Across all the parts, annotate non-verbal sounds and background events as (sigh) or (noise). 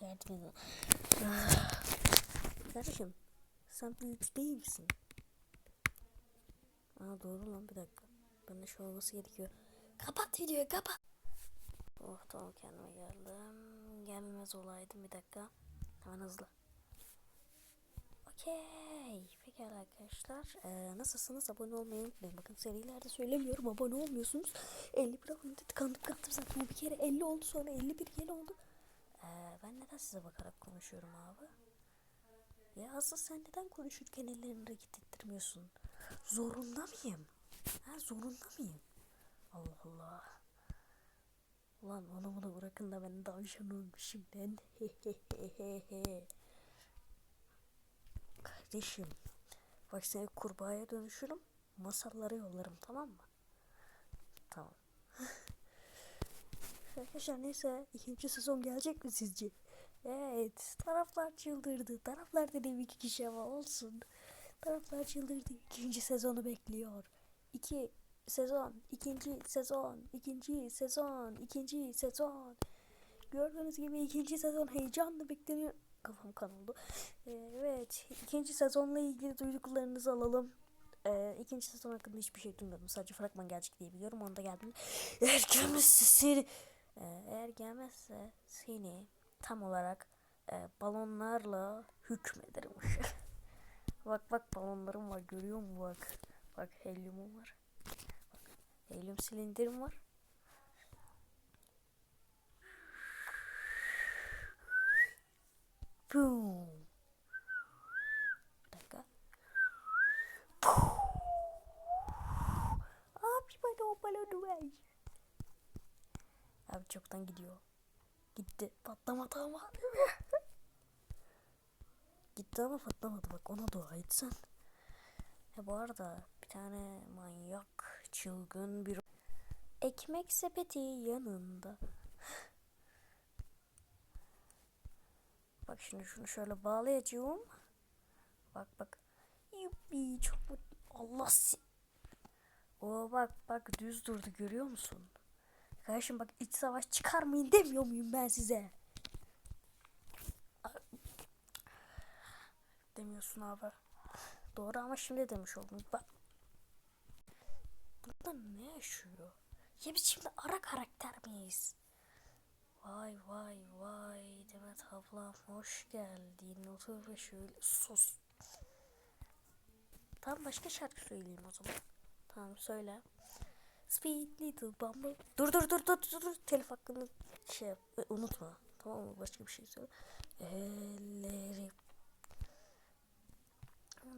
Yardım edin. Kardeşim sen büyük değil misin? Aa doğru lan bir dakika. Ben de şu olması gerekiyor. Kapat videoyu kapat. Oh tamam kendime geldim. Gelmez olaydım bir dakika. Hemen hızlı. Okey. Pekala arkadaşlar. Ee, nasılsınız? Abone olmayı unutmayın. Bakın serilerde söylemiyorum. Abone olmuyorsunuz. 51 abone tıkandım kalktım zaten. Bir kere 50 oldu sonra 51 yıl oldu. Ee, ben neden size bakarak konuşuyorum abi? Ya asıl sen neden konuşurken ellerini hareket ettirmiyorsun? Zorunda mıyım? Ha zorunda mıyım? Allah Allah. Ulan onu bunu bırakın da ben davşan olmuşum ben. (laughs) Kardeşim. Bak seni kurbağaya dönüşürüm. Masallara yollarım tamam mı? Tamam. (laughs) Arkadaşlar neyse ikinci sezon gelecek mi sizce? Evet taraflar çıldırdı. Taraflar dediğim iki kişi ama olsun. Taraflar çıldırdı. İkinci sezonu bekliyor. İki sezon, ikinci sezon, ikinci sezon, ikinci sezon. Gördüğünüz gibi ikinci sezon heyecanla bekleniyor. Kafam kan. Ee, evet, ikinci sezonla ilgili duyduklarınızı alalım. Ee, ikinci sezon hakkında hiçbir şey duymadım. Sadece fragman gelecek diye biliyorum. Onu da geldim. Eğer gelmezse seni... Ee, eğer gelmezse seni tam olarak e, balonlarla hükmederim. (laughs) bak bak balonlarım var görüyor musun bak. Bak helyumum var. Bak, helyum silindirim var. Boom. Bir dakika. Abi bana ver. Abi çoktan gidiyor. Gitti. Patlamadı ama. (laughs) Gitti ama patlamadı. Bak ona dua etsen. Ya bu arada bir tane manyak, çılgın bir ekmek sepeti yanında. Bak şimdi şunu şöyle bağlayacağım. Bak bak. Yuppi çok mutlu. Allah si O bak bak düz durdu görüyor musun? Kardeşim bak iç savaş çıkarmayın demiyor muyum ben size? Demiyorsun abi. Doğru ama şimdi demiş oldum. Bak. Burada ne yaşıyor? Ya biz şimdi ara karakter miyiz? Vay vay vay Demet ablam hoş geldin. Otur ve şöyle sus. Tamam başka şarkı söyleyeyim o zaman. Tamam söyle. Sweet little bumble. Dur dur dur dur dur dur. Telif hakkını şey unutma. Tamam mı? Başka bir şey söyle. Elleri.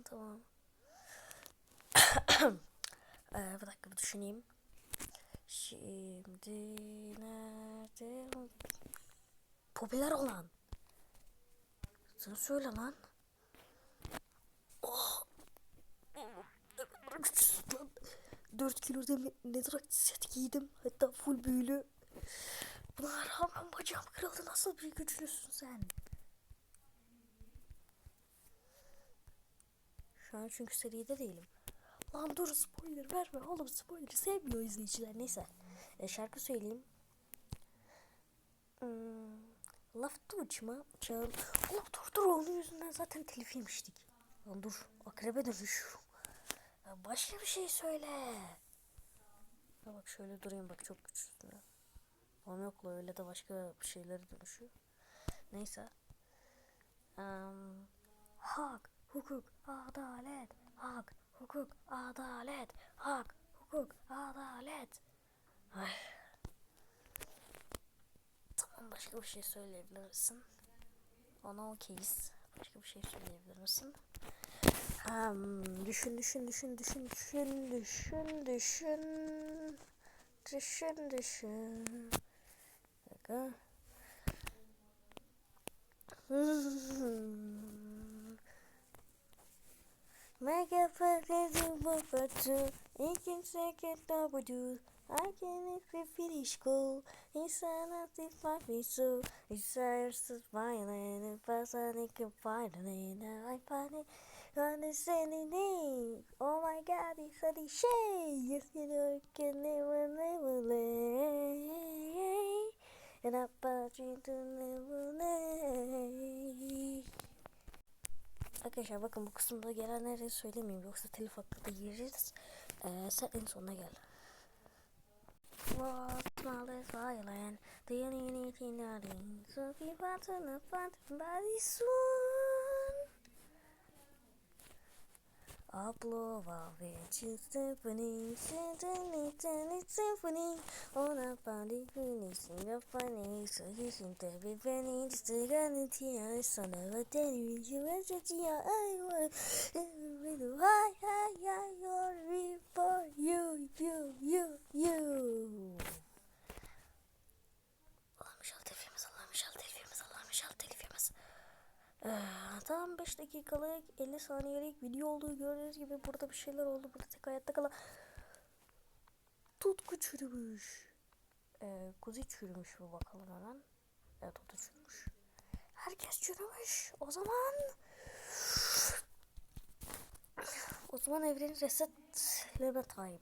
Tamam. (coughs) ee, bir dakika bir düşüneyim. Şimdi nerede? Popüler olan. Sen söyle lan. Oh. Lan. 4 kilo demir netherite set giydim. Hatta full büyülü. Buna rağmen bacağım kırıldı. Nasıl bir güçlüsün sen? Şu an çünkü seride değilim. Lan dur spoiler verme oğlum spoiler sevmiyor izleyiciler neyse. E, şarkı söyleyeyim. Hmm, laf uçma çağır. Oğlum dur dur onun yüzünden zaten telif yemiştik. Lan dur akrebe dönüşüyorum. Ya başka bir şey söyle. Ya bak şöyle durayım bak çok güçlü. Oğlum yok la öyle de başka bir şeylere dönüşüyor. Neyse. Um, hak, hukuk, adalet, hak, hukuk, adalet, hak, hukuk, adalet. Ay. Tamam başka bir şey söyleyebilir misin? Ona okeyiz. Başka bir şey söyleyebilir misin? Hmm, düşün düşün düşün düşün düşün düşün düşün düşün düşün. Make a fucking for two. It can take it double do. I can't even finish school. Inside of the fucking soul. Inside is violent and personally me Now I find it condescending name. Oh my god, it's a shade. Yes, you know, I can never, never lay. And I'm about to never lay. Arkadaşlar bakın bu kısımda gelenleri söylemeyeyim yoksa telif hakkı da yeriz. Ee, sen en sonuna gel. What small is violent, the unity nothing, so keep on to the front body soon. Aplova Vinci Symphony, Symphony, Symphony, Symphony, on a funny, funny, sing a funny, so he sing every penny, just a guarantee, I son of a tenny, you are such a high, high, high, high, high, high, high, high, dakikalık 50 saniyelik video olduğu gördüğünüz gibi burada bir şeyler oldu. Burada tek hayatta kalan tutku çürümüş. Ee, kuzi çürümüş bu bakalım hemen. Evet o da çürümüş. Herkes çürümüş. O zaman o zaman evreni resetleme time.